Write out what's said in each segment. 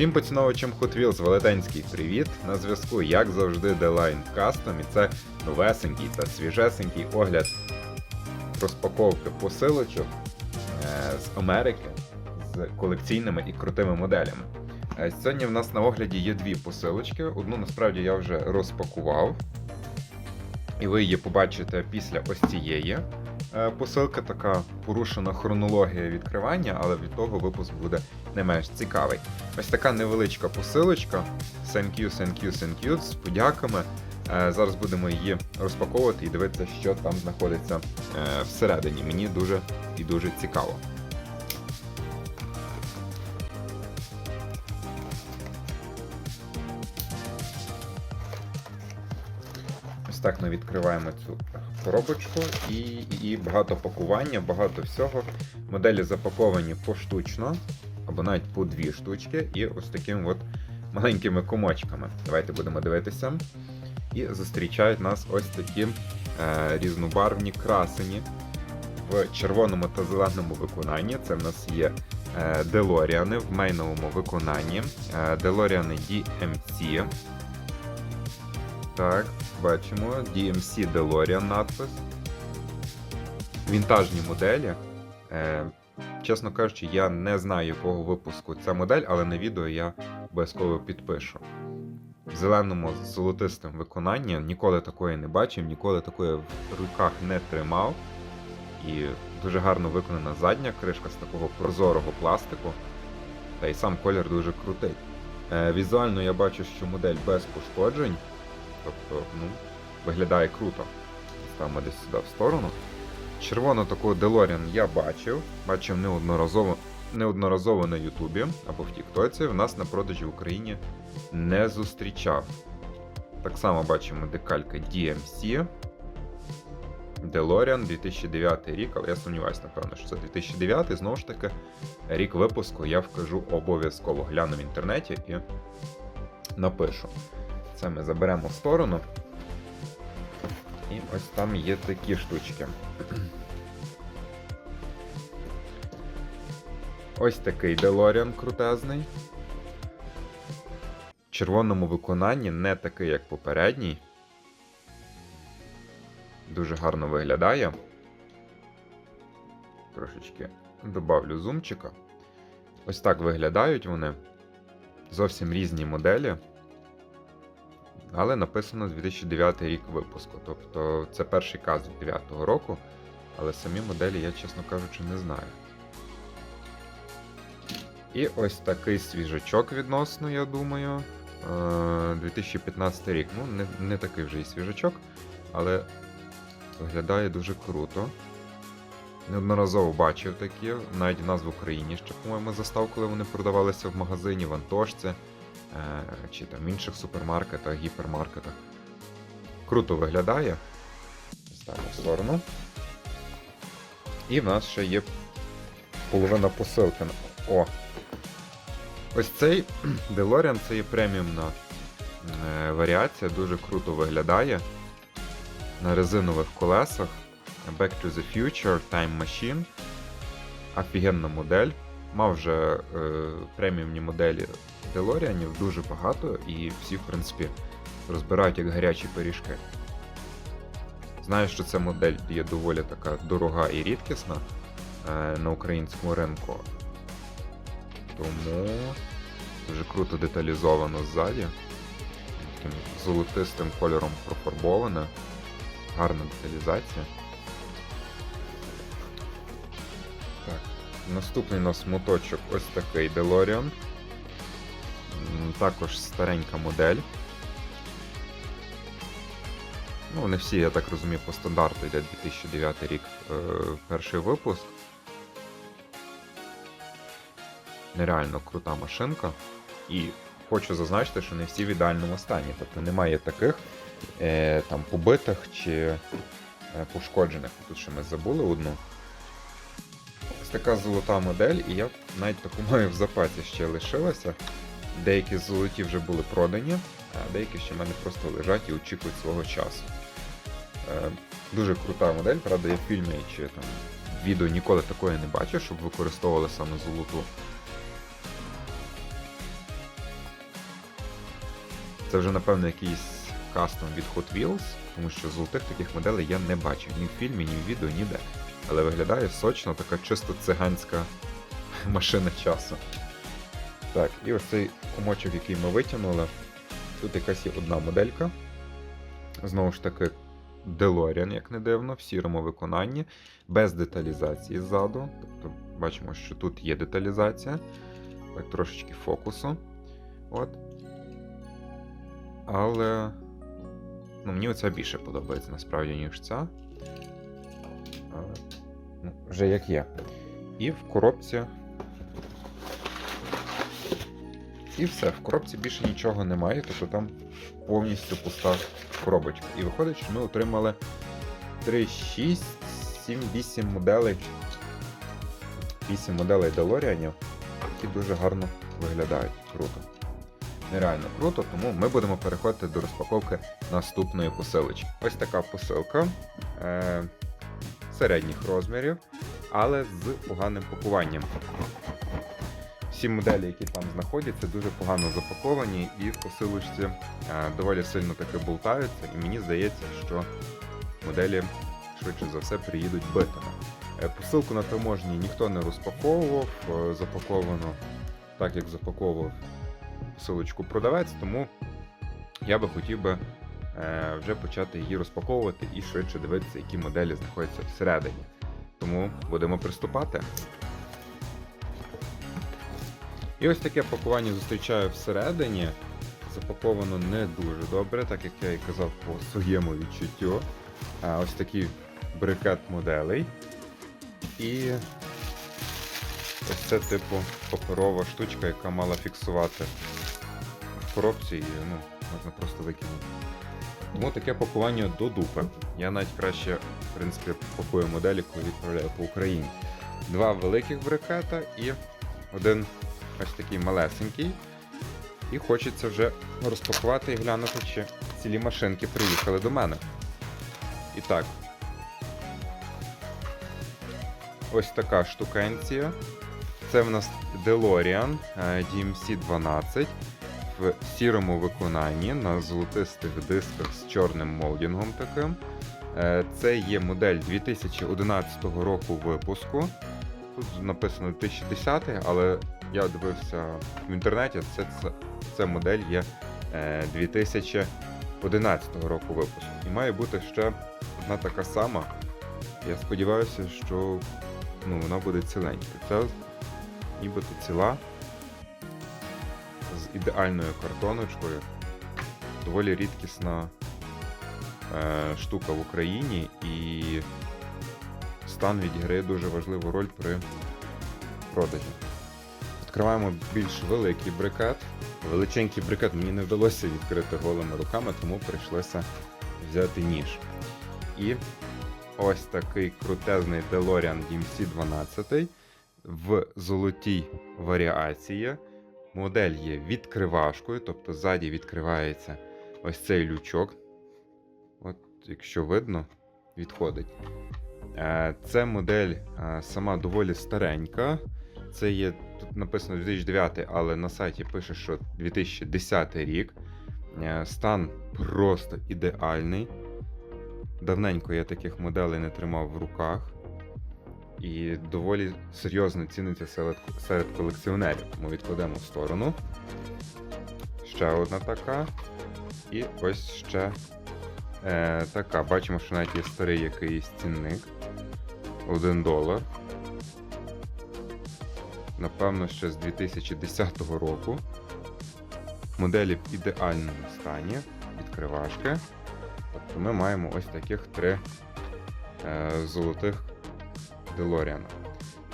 Усім поціновувачам Hot Wheels велетенський привіт! На зв'язку, як завжди, Deline Custom, і це новесенький та свіжесенький огляд розпаковки посилочок е, з Америки з колекційними і крутими моделями. Е, Сьогодні в нас на огляді є дві посилочки. Одну насправді я вже розпакував, і ви її побачите після ось цієї. Е, Посилка така порушена хронологія відкривання, але від того випуск буде не менш цікавий. Ось така невеличка посилочка. Thank you, thank you, thank you, з подяками. Е, Зараз будемо її розпаковувати і дивитися, що там знаходиться е, всередині. Мені дуже і дуже цікаво. Так ми відкриваємо цю коробочку і, і багато пакування, багато всього. Моделі запаковані поштучно, або навіть по дві штучки, і ось такими от маленькими комочками. Давайте будемо дивитися. І зустрічають нас ось такі е, різнобарвні красені в червоному та зеленому виконанні. Це в нас є е, Делоріани в мейновому виконанні. Е, Делоріани DMC. Так, бачимо. DMC DeLorean надпис. Вінтажні моделі. Е, чесно кажучи, я не знаю, якого випуску ця модель, але на відео я обов'язково підпишу. В зеленому з золотистим виконанні ніколи такої не бачив, ніколи такої в руках не тримав. І дуже гарно виконана задня кришка з такого прозорого пластику. Та й сам колір дуже крутий. Е, візуально я бачу, що модель без пошкоджень. Тобто, ну, виглядає круто. Ставимо десь сюди в сторону. Червону таку DeLorean я бачив, бачив неодноразово неодноразово на Ютубі або в Тіктоці. В нас на продажі в Україні не зустрічав. Так само бачимо декалька DMC. DeLorean 2009 рік, але я сумніваюся, напевно, що це 2009 знову ж таки, рік випуску я вкажу обов'язково. Гляну в інтернеті і напишу. Це ми заберемо в сторону. І ось там є такі штучки. Ось такий DeLorean крутезний. В червоному виконанні не такий, як попередній. Дуже гарно виглядає. Трошечки добавлю зумчика. Ось так виглядають вони. Зовсім різні моделі. Але написано 2009 рік випуску. Тобто це перший каз 2009 року. Але самі моделі я, чесно кажучи, не знаю. І ось такий свіжачок відносно, я думаю. Е, 2015 рік. Ну, не, не такий вже і свіжачок, але виглядає дуже круто. Неодноразово бачив такі, навіть у нас в Україні ще, по-моєму, застав, коли вони продавалися в магазині, в Антошці е, чи там інших супермаркетах, гіпермаркетах. Круто виглядає. Ставимо в сторону. І в нас ще є половина посилки. О! Ось цей DeLorean це є преміумна е, варіація, дуже круто виглядає. На резинових колесах. Back to the Future Time Machine. Офігенна модель. Мав вже е, преміумні моделі DeLorean, дуже багато, і всі, в принципі, розбирають як гарячі пиріжки. Знаю, що ця модель є доволі така дорога і рідкісна е, на українському ринку. Тому дуже круто деталізовано ззаді. Таким золотистим кольором профарбоване. Гарна деталізація. Наступний у нас моточок ось такий DeLorean. Також старенька модель. Ну, вони всі, я так розумію, по стандарту йде 2009 рік е, перший випуск. Нереально крута машинка. І хочу зазначити, що не всі в ідеальному стані. Тобто немає таких е, там побитих чи е, пошкоджених. Тут ще ми забули одну. Така золота модель, і я навіть таку маю в запасі ще лишилася. Деякі золоті вже були продані, а деякі ще в мене просто лежать і очікують свого часу. Е, дуже крута модель, правда, я в фільмі чи там відео ніколи такої не бачив, щоб використовували саме золоту. Це вже, напевно, якийсь кастом від Hot Wheels, тому що золотих таких моделей я не бачив ні в фільмі, ні в відео, ніде. Але виглядає сочно, така чисто циганська машина часу. Так, і ось цей комочок, який ми витягнули. Тут якась є одна моделька. Знову ж таки, DeLorean, як не дивно, в сірому виконанні, без деталізації ззаду. Тобто бачимо, що тут є деталізація. Так, трошечки фокусу. От. Але. Ну, мені оця більше подобається насправді, ніж ця. Ну, вже як є. І в коробці. І все, в коробці більше нічого немає, тобто там повністю пуста коробочка. І виходить, що ми отримали 3, 6, 7, 8 моделей. 8 моделей DeLorean, які дуже гарно виглядають. Круто. Нереально круто, тому ми будемо переходити до розпаковки наступної посилочки. Ось така посилка е- середніх розмірів, але з поганим пакуванням. Всі моделі, які там знаходяться, дуже погано запаковані і в посилочці е, доволі сильно таки болтаються, і мені здається, що моделі швидше за все приїдуть битими. Е, Посилку на таможні ніхто не розпаковував, е, запаковано так, як запаковував посилочку продавець, тому я би хотів би вже почати її розпаковувати і швидше дивитися, які моделі знаходяться всередині. Тому будемо приступати. І ось таке пакування зустрічаю всередині. Запаковано не дуже добре, так як я і казав по своєму відчуттю. Ось такий брикет моделей. І ось це типу паперова штучка, яка мала фіксувати в коробці і ну, можна просто викинути. Тому таке пакування до дупи. Я навіть краще, в принципі, пакую моделі, коли відправляю по Україні. Два великих брикета і один ось такий малесенький. І хочеться вже розпакувати і глянути, чи цілі машинки приїхали до мене. І так. Ось така штукенція. Це в нас DeLorean е, DMC 12 в сірому виконанні на золотистих дисках з чорним молдінгом таким. Е, Це є модель 2011 року випуску. Тут написано 2010, але я дивився в інтернеті, це, це, це модель є е, 2011 року випуску. І має бути ще одна така сама. Я сподіваюся, що ну, вона буде ціленька. Це нібито ціла з ідеальною картоночкою. Доволі рідкісна е, штука в Україні і стан відіграє дуже важливу роль при продажі. Відкриваємо більш великий брикет. Величенький брикет мені не вдалося відкрити голими руками, тому прийшлося взяти ніж. І ось такий крутезний DeLorean DMC 12 в золотій варіації. Модель є відкривашкою, тобто ззаді відкривається ось цей лючок. От, якщо видно, відходить. Е, Це модель е, сама доволі старенька. Це є тут написано 2009, але на сайті пише, що 2010 рік. Е, Стан просто ідеальний. Давненько я таких моделей не тримав в руках. І доволі серйозно ціниться серед, серед колекціонерів. Тому відкладемо в сторону. Ще одна така. І ось ще е, така. Бачимо, що навіть є старий якийсь цінник. 1 долар. Напевно, ще з 2010 року. Моделі в ідеальному стані. Відкривашки. Тобто ми маємо ось таких три е, золотих DeLorean.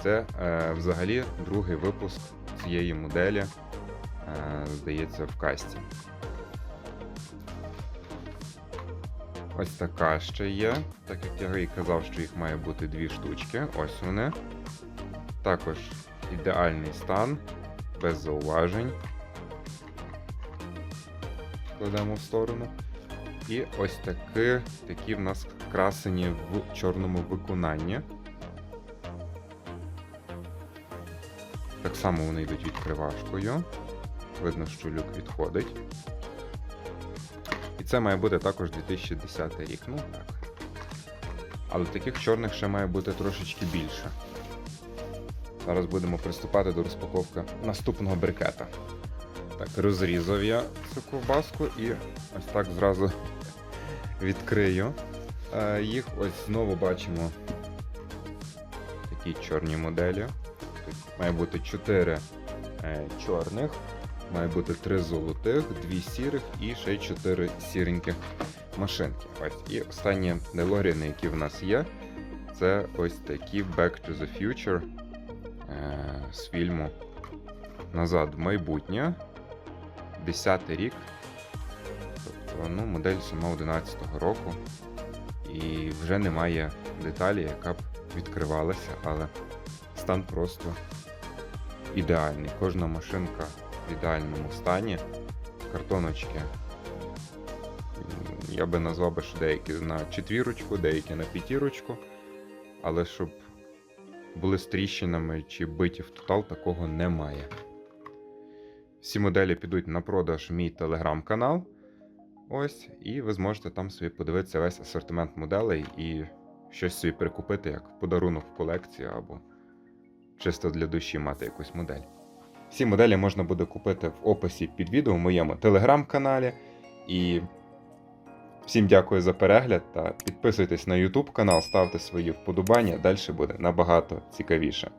Це е, взагалі другий випуск цієї моделі, е, здається, в касті. Ось така ще є. Так як я і казав, що їх має бути дві штучки. Ось вони. Також ідеальний стан, без зауважень. Кладемо в сторону. І ось такі, такі в нас красені в чорному виконанні. Так само вони йдуть відкривашкою. Видно, що люк відходить. І це має бути також 2010 рік. Ну так. Але таких чорних ще має бути трошечки більше. Зараз будемо приступати до розпаковки наступного брикета. Так, розрізав я цю ковбаску і ось так зразу відкрию. Е, їх ось знову бачимо такі чорні моделі. Має бути 4 е, чорних, має бути 3 золотих, 2 сірих і ще 4 сіреньких машинки. Ось. І останні делоріни, які в нас є, це ось такі Back to the Future е, з фільму Назад в майбутнє. 10 рік. Тобто, ну, модель сама 11-го року. І вже немає деталі, яка б відкривалася, але стан просто ідеальний. Кожна машинка в ідеальному стані. Картоночки. Я би назвав би, що деякі на четвірочку, деякі на п'ятірочку. Але щоб були з тріщинами чи биті в тотал, такого немає. Всі моделі підуть на продаж в мій телеграм-канал. Ось, і ви зможете там собі подивитися весь асортимент моделей і щось собі прикупити як подарунок в колекцію або чисто для душі мати якусь модель. Всі моделі можна буде купити в описі під відео в моєму телеграм-каналі. І всім дякую за перегляд та підписуйтесь на YouTube канал, ставте свої вподобання, далі буде набагато цікавіше.